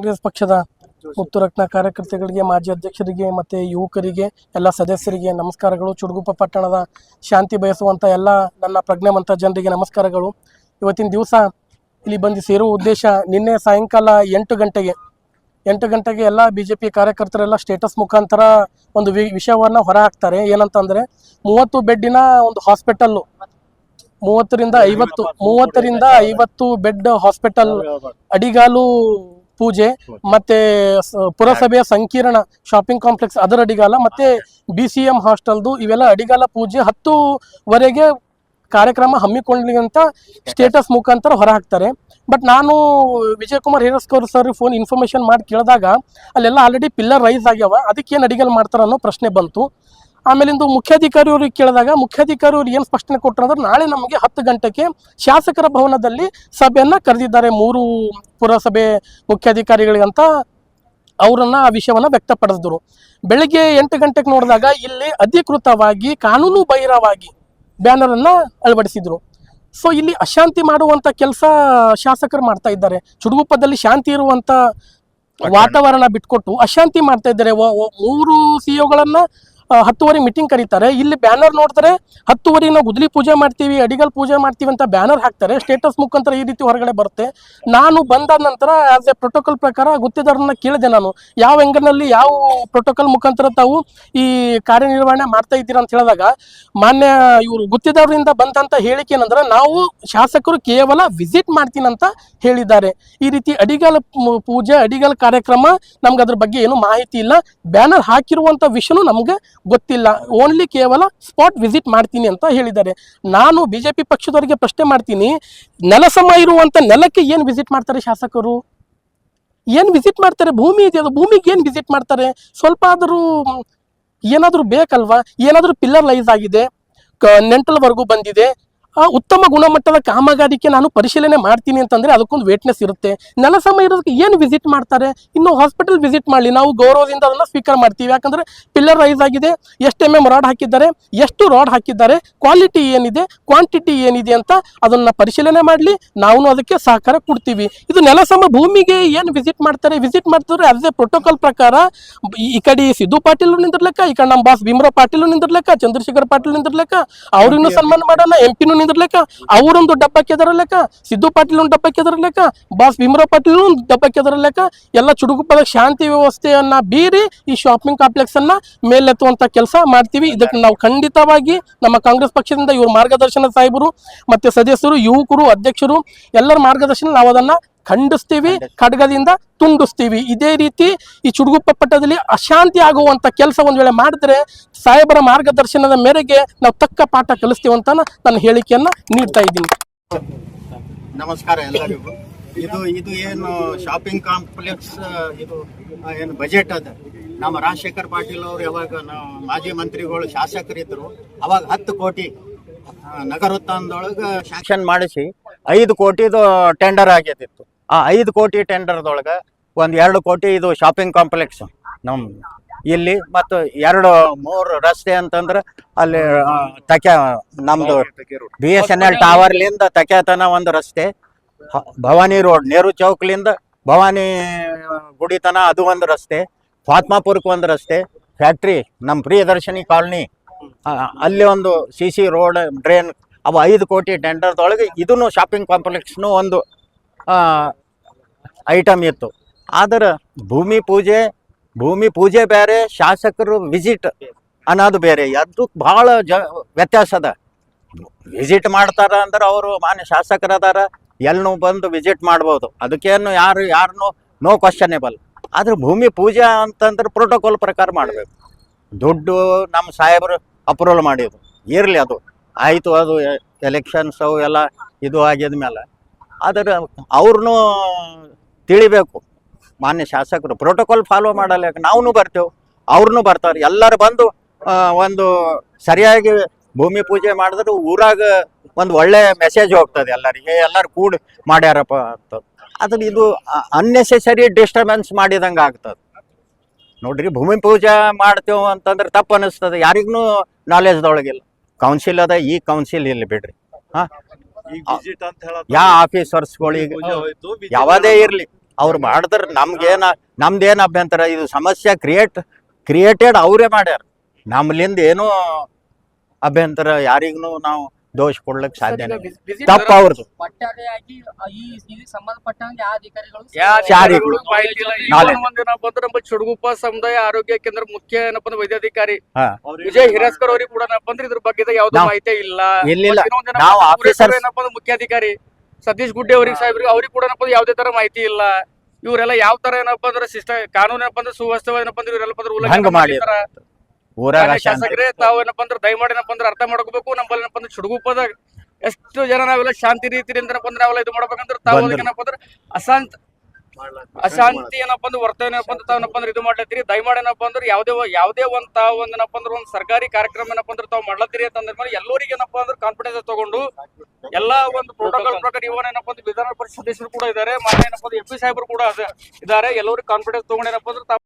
ಕಾಂಗ್ರೆಸ್ ಪಕ್ಷದ ಮುತ್ತುರತ್ನ ಕಾರ್ಯಕರ್ತರಿಗೆ ಮಾಜಿ ಅಧ್ಯಕ್ಷರಿಗೆ ಮತ್ತು ಯುವಕರಿಗೆ, ಎಲ್ಲ ಸದಸ್ಯರಿಗೆ ನಮಸ್ಕಾರಗಳು. ಚುಡುಗುಪ್ಪ ಪಟ್ಟಣದ ಶಾಂತಿ ಬಯಸುವಂಥ ಎಲ್ಲ ನನ್ನ ಪ್ರಜ್ಞಾವಂತ ಜನರಿಗೆ ನಮಸ್ಕಾರಗಳು. ಇವತ್ತಿನ ದಿವಸ ಇಲ್ಲಿ ಬಂದು ಸೇರುವ ಉದ್ದೇಶ, ನಿನ್ನೆ ಸಾಯಂಕಾಲ ಎಂಟು ಗಂಟೆಗೆ ಎಂಟು ಗಂಟೆಗೆ ಎಲ್ಲ ಬಿ ಜೆ ಪಿ ಕಾರ್ಯಕರ್ತರೆಲ್ಲ ಸ್ಟೇಟಸ್ ಮುಖಾಂತರ ಒಂದು ವಿಷಯವನ್ನು ಹೊರ ಹಾಕ್ತಾರೆ. ಏನಂತಂದರೆ, ಮೂವತ್ತು ಬೆಡ್ಡಿನ ಒಂದು ಹಾಸ್ಪಿಟಲ್ಲು ಮೂವತ್ತರಿಂದ ಐವತ್ತು ಮೂವತ್ತರಿಂದ ಐವತ್ತು ಬೆಡ್ ಹಾಸ್ಪಿಟಲ್, ಅಡಿಗಾಲು ಪೂಜೆ, ಮತ್ತೆ ಪುರಸಭೆಯ ಸಂಕೀರ್ಣ ಶಾಪಿಂಗ್ ಕಾಂಪ್ಲೆಕ್ಸ್ ಅದರ ಅಡಿಗಾಲ, ಮತ್ತೆ ಬಿ ಸಿ ಎಂ ಹಾಸ್ಟೆಲ್ದು ಇವೆಲ್ಲ ಅಡಿಗಾಲ ಪೂಜೆ ಹತ್ತುವರೆಗೆ ಕಾರ್ಯಕ್ರಮ ಹಮ್ಮಿಕೊಳ್ಳಿ ಅಂತ ಸ್ಟೇಟಸ್ ಮುಖಾಂತರ ಹೊರ ಹಾಕ್ತಾರೆ ಬಟ್ ನಾನು Vijaykumar Hiraskar sir phone information ಮಾಡಿ ಕೇಳಿದಾಗ, ಅಲ್ಲೆಲ್ಲ ಆಲ್ರೆಡಿ ಪಿಲ್ಲರ್ ರೈಸ್ ಆಗ್ಯಾವ ಅದಕ್ಕೆ ಏನು ಅಡಿಗಲ್ ಮಾಡ್ತಾರ ಅನ್ನೋ ಪ್ರಶ್ನೆ ಬಂತು. ಆಮೇಲಿಂದು ಮುಖ್ಯಾಧಿಕಾರಿ ಅವ್ರಿಗೆ ಕೇಳಿದಾಗ ಮುಖ್ಯಾಧಿಕಾರಿ ಅವ್ರು ಏನು ಸ್ಪಷ್ಟನೆ ಕೊಟ್ಟರು ಅಂದ್ರೆ ನಾಳೆ ನಮಗೆ ಹತ್ತು ಗಂಟೆಗೆ ಶಾಸಕರ ಭವನದಲ್ಲಿ ಸಭೆಯನ್ನ ಕರೆದಿದ್ದಾರೆ ಮೂರು ಪುರಸಭೆ ಮುಖ್ಯಾಧಿಕಾರಿಗಳಿಗಂತ ಅವರನ್ನ ಆ ವಿಷಯವನ್ನ ವ್ಯಕ್ತಪಡಿಸಿದ್ರು. ಬೆಳಿಗ್ಗೆ ಎಂಟು ಗಂಟೆಗೆ ನೋಡಿದಾಗ ಇಲ್ಲಿ ಅಧಿಕೃತವಾಗಿ ಕಾನೂನು ಬಹಿರವಾಗಿ ಬ್ಯಾನರ್ ಅನ್ನ ಅಳವಡಿಸಿದ್ರು. ಸೊ ಇಲ್ಲಿ ಅಶಾಂತಿ ಮಾಡುವಂತ ಕೆಲಸ ಶಾಸಕರು ಮಾಡ್ತಾ ಇದ್ದಾರೆ. ಚುಡುಗುಪ್ಪದಲ್ಲಿ ಶಾಂತಿ ಇರುವಂತ ವಾತಾವರಣ ಬಿಟ್ಕೊಟ್ಟು ಅಶಾಂತಿ ಮಾಡ್ತಾ ಇದ್ದಾರೆ. ಮೂರು ಸಿಒಗಳನ್ನ ಹತ್ತುವರೆ ಮೀಟಿಂಗ್ ಕರೀತಾರೆ. ಇಲ್ಲಿ ಬ್ಯಾನರ್ ನೋಡ್ತಾರೆ, ಹತ್ತುವರೆಗೆ ನಾವು ಗುದ್ಲಿ ಪೂಜೆ ಮಾಡ್ತೀವಿ, ಅಡಿಗಲ್ ಪೂಜೆ ಮಾಡ್ತೀವಿ ಅಂತ ಬ್ಯಾನರ್ ಹಾಕ್ತಾರೆ. ಸ್ಟೇಟಸ್ ಮುಖಾಂತರ ಈ ರೀತಿ ಹೊರಗಡೆ ಬರುತ್ತೆ. ನಾನು ಬಂದ ನಂತರ ಆಸ್ ಎ ಪ್ರೋಟೋಕಾಲ್ ಪ್ರಕಾರ ಗುತ್ತಿದಾರನ್ನ ಕೇಳಿದೆ ನಾನು. ಯಾವ ಎಂಗಲ್ನಲ್ಲಿ ಯಾವ ಪ್ರೋಟೋಕಾಲ್ ಮುಖಾಂತರ ತಾವು ಈ ಕಾರ್ಯನಿರ್ವಹಣೆ ಮಾಡ್ತಾ ಇದ್ದೀರಾ ಅಂತ ಹೇಳಿದಾಗ, ಮಾನ್ಯ ಇವರು ಗುತ್ತಿದಾರರಿಂದ ಬಂದಂತ ಹೇಳಿಕೆ ಏನಂದ್ರೆ, ನಾವು ಶಾಸಕರು ಕೇವಲ ವಿಸಿಟ್ ಮಾಡ್ತೀನಂತ ಹೇಳಿದ್ದಾರೆ. ಈ ರೀತಿ ಅಡಿಗಲ್ ಪೂಜೆ, ಅಡಿಗಲ್ ಕಾರ್ಯಕ್ರಮ ನಮ್ಗೆ ಅದ್ರ ಬಗ್ಗೆ ಏನು ಮಾಹಿತಿ ಇಲ್ಲ. ಬ್ಯಾನರ್ ಹಾಕಿರುವಂತ ವಿಷಯನೂ ನಮ್ಗೆ ಗೊತ್ತಿಲ್ಲ. ಓನ್ಲಿ ಕೇವಲ ಸ್ಪಾಟ್ ವಿಸಿಟ್ ಮಾಡ್ತೀನಿ ಅಂತ ಹೇಳಿದ್ದಾರೆ. ನಾನು ಬಿಜೆಪಿ ಪಕ್ಷದವರಿಗೆ ಪ್ರಶ್ನೆ ಮಾಡ್ತೀನಿ ನೆಲಸಮ ಇರುವಂತ ನೆಲಕ್ಕೆ ಏನು ವಿಸಿಟ್ ಮಾಡ್ತಾರೆ ಶಾಸಕರು? ಏನು ವಿಸಿಟ್ ಮಾಡ್ತಾರೆ? ಭೂಮಿ ಇದೆ ಭೂಮಿಗೆ ಏನು ವಿಸಿಟ್ ಮಾಡ್ತಾರೆ? ಸ್ವಲ್ಪ ಆದರೂ ಏನಾದರೂ ಬೇಕಲ್ವಾ? ಏನಾದರೂ ಪಿಲ್ಲರ್ ಲೈಸ್ ಆಗಿದೆ. ನೆಂಟಲ್ವರೆಗೂ ಬಂದಿದೆ. ಉತ್ತಮ ಗುಣಮಟ್ಟದ ಕಾಮಗಾರಿಕೆ ನಾನು ಪರಿಶೀಲನೆ ಮಾಡ್ತೀನಿ ಅಂತಂದ್ರೆ ಅದಕ್ಕೊಂದು ವೇಟ್ನೆಸ್ ಇರುತ್ತೆ. ನೆಲಸಮ ಇರೋದಕ್ಕೆ ಏನು ವಿಸಿಟ್ ಮಾಡ್ತಾರೆ? ಇನ್ನು ಹಾಸ್ಪಿಟಲ್ ವಿಸಿಟ್ ಮಾಡಲಿ. ನಾವು ಗೌರವದಿಂದ ಅದನ್ನ ಸ್ವೀಕಾರ ಮಾಡ್ತೀವಿ. ಯಾಕಂದ್ರೆ ಪಿಲ್ಲರ್ ರೈಸ್ ಆಗಿದೆ. ಎಷ್ಟು ಎಂ ಎಂ ರಾಡ್ ಹಾಕಿದ್ದಾರೆ? ಎಷ್ಟು ರಾಡ್ ಹಾಕಿದ್ದಾರೆ? ಕ್ವಾಲಿಟಿ ಏನಿದೆ? ಕ್ವಾಂಟಿಟಿ ಏನಿದೆ ಅಂತ ಅದನ್ನ ಪರಿಶೀಲನೆ ಮಾಡಲಿ. ನಾವು ಅದಕ್ಕೆ ಸಹಕಾರ ಕೊಡ್ತೀವಿ. ಇದು ನೆಲಸಮ ಭೂಮಿಗೆ ಏನು ವಿಸಿಟ್ ಮಾಡ್ತಾರೆ? ವಿಸಿಟ್ ಮಾಡ್ತಾರೆ ಅದೇ ಎ ಪ್ರೋಟೋಕಾಲ್ ಪ್ರಕಾರ ಈ- ಕಡೆ ಸಿದ್ದು ಪಾಟೀಲ್ ನಿಂದಿರ್ಲಕ್ಕ ಈ ಕಡೆ ನಮ್ಮ ಬಾಸ್ ಭೀಮರಾವ್ ಪಾಟೀಲ್ ನಿಂದಿರ್ಲಕ್ಕ ಚಂದ್ರಶೇಖರ್ ಪಾಟೀಲ್ ನಿಂದಿರ್ಲಕ್ಕ ಅವ್ರಿನ್ನೂ ಸನ್ಮಾನ ಮಾಡೋಣ ಎಂ ಪಿನೂ ನಿಂದಿರ್ಲೆಕ್ಕ ಅವರೊಂದು ಡಬ್ಬಕ್ಕೆ ಎದರಲೆಕ್ಕ ಸಿದ್ದು ಪಾಟೀಲ್ ಒಂದು ಡಬ್ಬಕ್ಕೆ ಎದರಲೆಕ್ಕ ಬಾಸ್ ಭೀಮರಾವ್ ಪಾಟೀಲ್ ಒಂದು ಡಬ್ಬಕ್ಕೆ ಎದರಲೆಕ್ಕ ಎಲ್ಲ ಚುಡುಗುಪ್ಪದ ಶಾಂತಿ ವ್ಯವಸ್ಥೆಯನ್ನ ಬೀರಿ ಈ ಶಾಪಿಂಗ್ ಕಾಂಪ್ಲೆಕ್ಸ್ ಅನ್ನ ಮೇಲೆತ್ತುವಂತ ಕೆಲಸ ಮಾಡ್ತೀವಿ. ಇದಕ್ಕೆ ನಾವು ಖಂಡಿತವಾಗಿ ನಮ್ಮ ಕಾಂಗ್ರೆಸ್ ಪಕ್ಷದಿಂದ ಇವರು ಮಾರ್ಗದರ್ಶನ ಸಾಹೇಬರು, ಮತ್ತೆ ಸದಸ್ಯರು, ಯುವಕರು, ಅಧ್ಯಕ್ಷರು ಎಲ್ಲರ ಮಾರ್ಗದರ್ಶನ ನಾವು ಅದನ್ನ ಖಂಡಿಸ್ತೀವಿ ಖಡ್ಗದಿಂದ ತುಂಡಿಸ್ತೀವಿ ಇದೇ ರೀತಿ ಈ ಚುಡುಗುಪ್ಪ ಪಟ್ಟದಲ್ಲಿ ಅಶಾಂತಿ ಆಗುವಂತ ಕೆಲಸ ಒಂದ್ ವೇಳೆ ಮಾಡಿದ್ರೆ ಸಾಹೇಬರ ಮಾರ್ಗದರ್ಶನದ ಮೇರೆಗೆ ನಾವು ತಕ್ಕ ಪಾಠ ಕಲಿಸ್ತೀವಿ ಅಂತ ನನ್ನ ಹೇಳಿಕೆಯನ್ನ ನೀಡ್ತಾ ಇದ್ದೀನಿ. ನಮಸ್ಕಾರ ಎಲ್ಲರಿಗೂ. ಇದು ಇದು ಏನು ಶಾಪಿಂಗ್ ಕಾಂಪ್ಲೆಕ್ಸ್ ಇದು ಏನು ಬಜೆಟ್ ಅದ? ನಮ್ಮ ರಾಜಶೇಖರ್ ಪಾಟೀಲ್ ಅವರು ಯಾವಾಗ ನಾವು ಮಾಜಿ ಮಂತ್ರಿಗಳು ಶಾಸಕರಿದ್ರು ಅವಾಗ ಹತ್ತು ಕೋಟಿ ನಗರೋತ್ಥಾನದೊಳಗೆ ಶಾಂಕ್ಷನ್ ಮಾಡಿಸಿ ಐದು ಕೋಟಿದು ಟೆಂಡರ್ ಆಗೈತಿತ್ತು ಆ ಐದು ಕೋಟಿ ಟೆಂಡರ್ದೊಳಗೆ ಒಂದು ಎರಡು ಕೋಟಿ ಇದು ಶಾಪಿಂಗ್ ಕಾಂಪ್ಲೆಕ್ಸ್ ನಮ್ಮ ಇಲ್ಲಿ ಮತ್ತು ಎರಡು ಮೂರು ರಸ್ತೆ ಅಂತಂದ್ರೆ ಅಲ್ಲಿ ತಕೆ ನಮ್ದು ಬಿ ಎಸ್ ಎನ್ ಎಲ್ ಟವರ್ಲಿಂದ ತಕ್ಯಾತನ ಒಂದು ರಸ್ತೆ. ಭವಾನಿ ರೋಡ್ ನೆಹರು ಚೌಕ್ಲಿಂದ ಭವಾನಿ ಗುಡಿ ತನ ಅದು ಒಂದು ರಸ್ತೆ. ಫಾತ್ಮಾಪುರಕ್ಕೆ ಒಂದು ರಸ್ತೆ. ಫ್ಯಾಕ್ಟ್ರಿ ನಮ್ಮ ಪ್ರಿಯದರ್ಶಿನಿ ಕಾಲನಿ ಅಲ್ಲಿ ಒಂದು ಸಿ ಸಿ ರೋಡ್ ಡ್ರೈನ್ ಅವು ಐದು ಕೋಟಿ ಟೆಂಡರ್ದೊಳಗೆ ಇದನ್ನು ಶಾಪಿಂಗ್ ಕಾಂಪ್ಲೆಕ್ಸ್ನು ಒಂದು ಐಟಮ್ ಇತ್ತು. ಆದ್ರೆ ಭೂಮಿ ಪೂಜೆ ಭೂಮಿ ಪೂಜೆ ಬೇರೆ, ಶಾಸಕರು ವಿಸಿಟ್ ಅನ್ನೋದು ಬೇರೆ. ಅದು ಭಾಳ ಜ, ವ್ಯತ್ಯಾಸ ಅದ. ವಿಸಿಟ್ ಮಾಡ್ತಾರ ಅಂದ್ರೆ ಅವರು ಮಾನ್ಯ ಶಾಸಕರು ಅದಾರ ಎಲ್ಲೂ ಬಂದು ವಿಸಿಟ್ ಮಾಡ್ಬೋದು. ಅದಕ್ಕೇನು ಯಾರು ಯಾರನ್ನು ನೋ ಕ್ವಶನೇಬಲ್ ಆದ್ರೆ ಭೂಮಿ ಪೂಜೆ ಅಂತಂದ್ರೆ ಪ್ರೋಟೋಕಾಲ್ ಪ್ರಕಾರ ಮಾಡಬೇಕು. ದುಡ್ಡು ನಮ್ಮ ಸಾಹೇಬರು ಅಪ್ರೂವಲ್ ಮಾಡಿದ್ರು. ಇರಲಿ ಅದು. ಆಯಿತು ಅದು ಎಲೆಕ್ಷನ್ಸ್ ಅವು ಎಲ್ಲ ಇದು ಆಗಿದ ಮೇಲೆ ಆದರೆ ಅವ್ರನ್ನೂ ತಿಳಿಬೇಕು. ಮಾನ್ಯ ಶಾಸಕರು ಪ್ರೋಟೋಕಾಲ್ ಫಾಲೋ ಮಾಡಲ್ಲ ನಾವು ಬರ್ತೇವೆ ಅವ್ರನ್ನೂ ಬರ್ತಾರೆ. ಎಲ್ಲರೂ ಬಂದು ಒಂದು ಸರಿಯಾಗಿ ಭೂಮಿ ಪೂಜೆ ಮಾಡಿದ್ರೆ ಊರಾಗ ಒಂದು ಒಳ್ಳೆ ಮೆಸೇಜ್ ಹೋಗ್ತದೆ ಎಲ್ಲರಿಗೆ. ಎಲ್ಲರೂ ಕೂಡಿ ಮಾಡ್ಯಾರಪ್ಪ ಅಂತ. ಅದನ್ನ ಇದು ಅನ್ನೆಸೆಸರಿ ಡಿಸ್ಟರ್ಬೆನ್ಸ್ ಮಾಡಿದಂಗೆ ಆಗ್ತದೆ. ನೋಡ್ರಿ ಭೂಮಿ ಪೂಜೆ ಮಾಡ್ತೇವೆ ಅಂತಂದ್ರೆ ತಪ್ಪು ಅನಿಸ್ತದೆ. ಯಾರಿಗೂ ನಾಲೆಜ್ದೊಳಗಿಲ್ಲ ಕೌನ್ಸಿಲ್ ಅದ ಈ ಕೌನ್ಸಿಲ್ ಇಲ್ಲಿ ಬಿಡ್ರಿ. ಹಾ? ಯಾವ ಆಫೀಸರ್ಸ್ಗಳಿಗೆ ಯಾವುದೇ ಇರಲಿ. ಅವ್ರು ಮಾಡಿದ್ರೆ ನಮ್ಗೇನ ನಮ್ದೇನ್ ಅಭ್ಯಂತರ? ಇದು ಸಮಸ್ಯೆ ಕ್ರಿಯೇಟ್ ಕ್ರಿಯೇಟೆಡ್ ಅವರೇ ಮಾಡ್ಯಾರ. ನಮ್ಲಿಂದ ಏನೂ ಅಭ್ಯಂತರ ಯಾರಿಗೂ ನಾವು ದೋಷ ಕೊಡ್ಲಿಕ್ಕೆ ಸಾಧ್ಯ ತಪ್ಪ ಅವ್ರದ್ದು ಒಟ್ಟಾರೆಯಾಗಿ ಈ ಇದಕ್ಕೆ ಸಂಬಂಧಪಟ್ಟಂಗೆ ಯಾವ ಅಧಿಕಾರಿಗಳು ಯಾರಿಗೂ ಮಾಹಿತಿ ಇಲ್ಲ ನಾಳೆ. ಇವನ್ ಒಂದ್ ನಮ್ಮ ಚುಡುಗುಪ್ಪ ಸಮುದಾಯ ಆರೋಗ್ಯ ಕೇಂದ್ರ ಮುಖ್ಯ ಏನಪ್ಪ ಅಂದ್ರೆ ವೈದ್ಯಾಧಿಕಾರಿ. ಹಾ. ವಿಜಯ್ ಹಿರಸ್ಕರ್ ಅವ್ರಿಗೆ ಕೂಡ ಏನಪ್ಪಾ ಅಂದ್ರೆ ಇದ್ರ ಬಗ್ಗೆ ಯಾವ್ದು ನಾವು- ಮಾಹಿತಿ ಇಲ್ಲ. ನಾವು officers- ಏನಪ್ಪಾ ಅಂದ್ರೆ ಮುಖ್ಯಾಧಿಕಾರಿ. ಸತೀಶ್ ಗುಡ್ಡೆ ಅವ್ರಿಗೆ ಸಾಹೇಬ್ರಿಗೆ ಅವ್ರಿಗೆ ಕೂಡ ಏನಪ್ಪ ಯಾವ್ದೇ ತರ ಮಾಹಿತಿ ಇಲ್ಲ. ಇವರೆಲ್ಲ ಯಾವ ತರ ಏನಪ್ಪ ಅಂದ್ರೆ ಸಿಸ್ಟಮ್ ಕಾನೂನು ಏನಪ್ಪ ಅಂದ್ರೆ ಸುವ್ಯವಸ್ಥೆ ಏನಪ್ಪ ಅಂದ್ರೆ ಇವರೆಲ್ಲ ಅಂದ್ರೆ ಉಲ್ಲಂಘನೆ. ಮಾಡಿರ್ತಾರ. ಶಾಸಕರೇ ತಾವು ಏನಪ್ಪ ಅಂದ್ರೆ ದಯಮಾಡಿ ಏನಪ್ಪ ಅಂದ್ರೆ ಅರ್ಥ ಮಾಡ್ಕೋಬೇಕು. ನಮ್ಮಲ್ಲಿ ಏನಪ್ಪ ಅಂದ್ರೆ ಚುಡುಗುಪ್ಪದ ಎಷ್ಟು ಜನ ನಾವೆಲ್ಲ ಶಾಂತಿ ರೀತಿಯಿಂದ ಏನಪ್ಪ ಅಂದ್ರೆ ನಾವೆಲ್ಲ ಇದು ಮಾಡ್ಬೇಕಂದ್ರೆ ತಾವು ಏನಪ್ಪಾ ಅಂದ್ರೆ ಅಶಾಂತ ಅಶಾಂತಿ ಏನಪ್ಪಾ ಅಂದ್ರೆ ವರ್ತನೆ ಏನಪ್ಪಾ ಅಂದ್ರೆ ತಾವು ಅಂದ್ರೆ ಇದು ಮಾಡ್ಲತ್ತೀರಿ ದಯಮಾಡಿ ಏನಪ್ಪ ಅಂದ್ರೆ ಯಾವ್ದೇ ಯಾವ್ದೇ ಒಂದ್ ತಾವು ಒಂದ್ ಏನಪ್ಪ ಅಂದ್ರೆ ಒಂದ್ ಸರ್ಕಾರಿ ಕಾರ್ಯಕ್ರಮ ಏನಪ್ಪ ಅಂದ್ರೆ ತಾವ್ ಮಾಡ್ಲತ್ತೀರಿ ಅಂತಂದ್ರೆ ಮೇಲೆ ಎಲ್ಲರಿಗೆ ಏನಪ್ಪ ಅಂದ್ರೆ ಕಾನ್ಫಿಡೆನ್ಸ್ ತಗೊಂಡು ಎಲ್ಲಾ ಒಂದು ಪ್ರೋಟೋಕಾಲ್ ಪ್ರಕಾರ ಇವನ್ ಏನಪ್ಪಾ ಅಂದ್ರೆ ವಿಧಾನ ಪರಿಷತ್ ಸದಸ್ಯರು ಕೂಡ ಇದಾರೆ ಮಾನ್ಯ ಏನಪ್ಪ ಅಂದ್ರೆ ಎಂ ಪಿ ಸಾಹೇಬರು ಕೂಡ ಇದಾರೆ ಎಲ್ಲರಿಗೂ ಕಾನ್ಫಿಡೆನ್ಸ್ ತಗೊಂಡು ಏನಪ್ಪ ಅಂದ್ರೆ ತಾವು